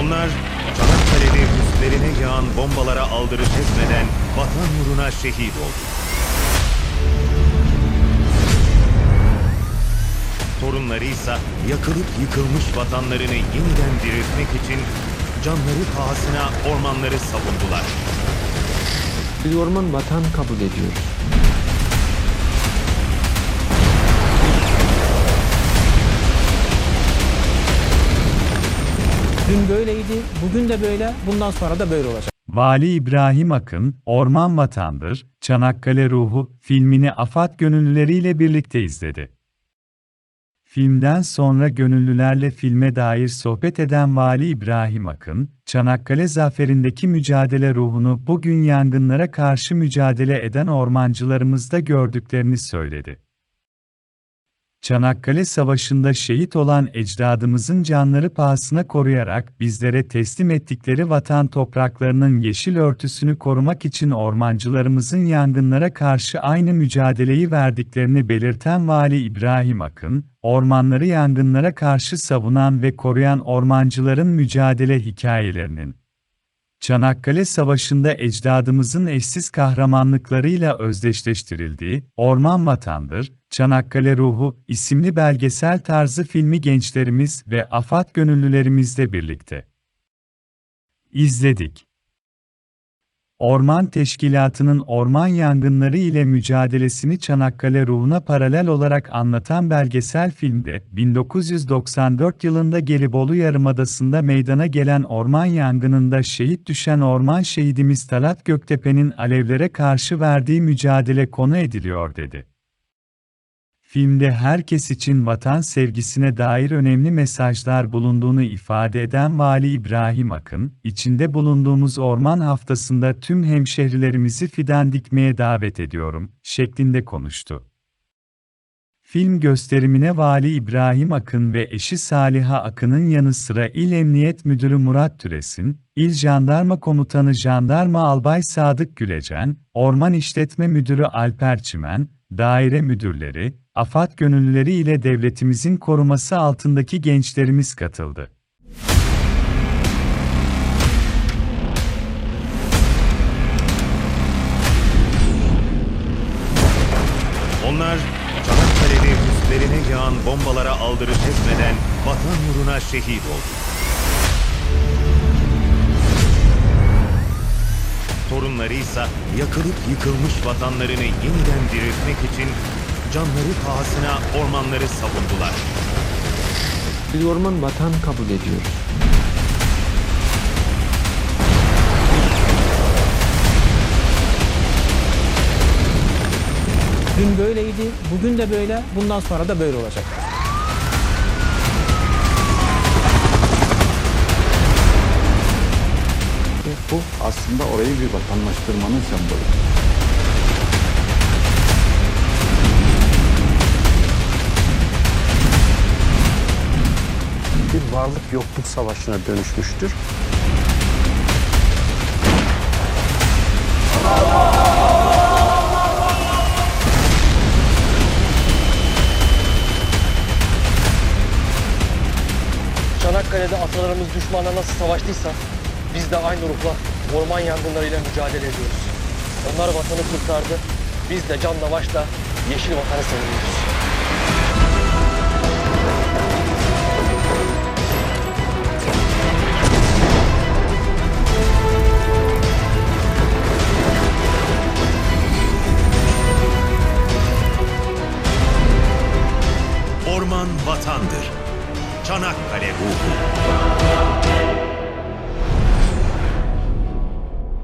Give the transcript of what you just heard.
Onlar Çanakkale'de üstlerine yağan bombalara aldırış etmeden vatan uğruna şehit oldu. Torunları ise yakılıp yıkılmış vatanlarını yeniden diriltmek için canları pahasına ormanları savundular. Bir orman vatan kabul ediyoruz. Dün böyleydi, bugün de böyle, bundan sonra da böyle olacak. Vali İbrahim Akın, Orman Vatandır, Çanakkale Ruhu filmini AFAD gönüllüleriyle birlikte izledi. Filmden sonra gönüllülerle filme dair sohbet eden Vali İbrahim Akın, Çanakkale zaferindeki mücadele ruhunu bugün yangınlara karşı mücadele eden ormancılarımızda gördüklerini söyledi. Çanakkale Savaşı'nda şehit olan ecdadımızın canları pahasına koruyarak bizlere teslim ettikleri vatan topraklarının yeşil örtüsünü korumak için ormancılarımızın yangınlara karşı aynı mücadeleyi verdiklerini belirten Vali İbrahim Akın, ormanları yangınlara karşı savunan ve koruyan ormancıların mücadele hikayelerinin Çanakkale Savaşı'nda ecdadımızın eşsiz kahramanlıklarıyla özdeşleştirildiği Orman Vatandır, Çanakkale Ruhu isimli belgesel tarzı filmi gençlerimiz ve AFAD gönüllülerimizle birlikte izledik. Orman Teşkilatı'nın orman yangınları ile mücadelesini Çanakkale ruhuna paralel olarak anlatan belgesel filmde, 1994 yılında Gelibolu Yarımadası'nda meydana gelen orman yangınında şehit düşen orman şehidimiz Talat Göktepe'nin alevlere karşı verdiği mücadele konu ediliyor dedi. Filmde herkes için vatan sevgisine dair önemli mesajlar bulunduğunu ifade eden Vali İbrahim Akın, içinde bulunduğumuz orman haftasında tüm hemşehrilerimizi fidan dikmeye davet ediyorum, şeklinde konuştu. Film gösterimine Vali İbrahim Akın ve eşi Saliha Akın'ın yanı sıra İl Emniyet Müdürü Murat Türesin, İl Jandarma Komutanı Jandarma Albay Sadık Gülecen, Orman İşletme Müdürü Alper Çimen, daire müdürleri, AFAD gönüllüleri ile devletimizin koruması altındaki gençlerimiz katıldı. Onlar Çanakkale'de üstlerine yağan bombalara aldırış etmeden vatan uğruna şehit oldu. İse yakılıp yıkılmış vatanlarını yeniden diriltmek için canları pahasına ormanları savundular. Biz orman vatan kabul ediyoruz. Dün böyleydi, bugün de böyle, bundan sonra da böyle olacak. Aslında orayı bir vatandaştırmanın sembolü. bir varlık yokluk savaşına dönüşmüştür. Çanakkale'de atalarımız düşmanla nasıl savaştıysa biz de aynı ruhla orman yangınlarıyla mücadele ediyoruz. Onlar vatanı kurtardı. Biz de canla başla yeşil vatanı savunuyoruz. Orman vatandır. Çanakkale ruhu.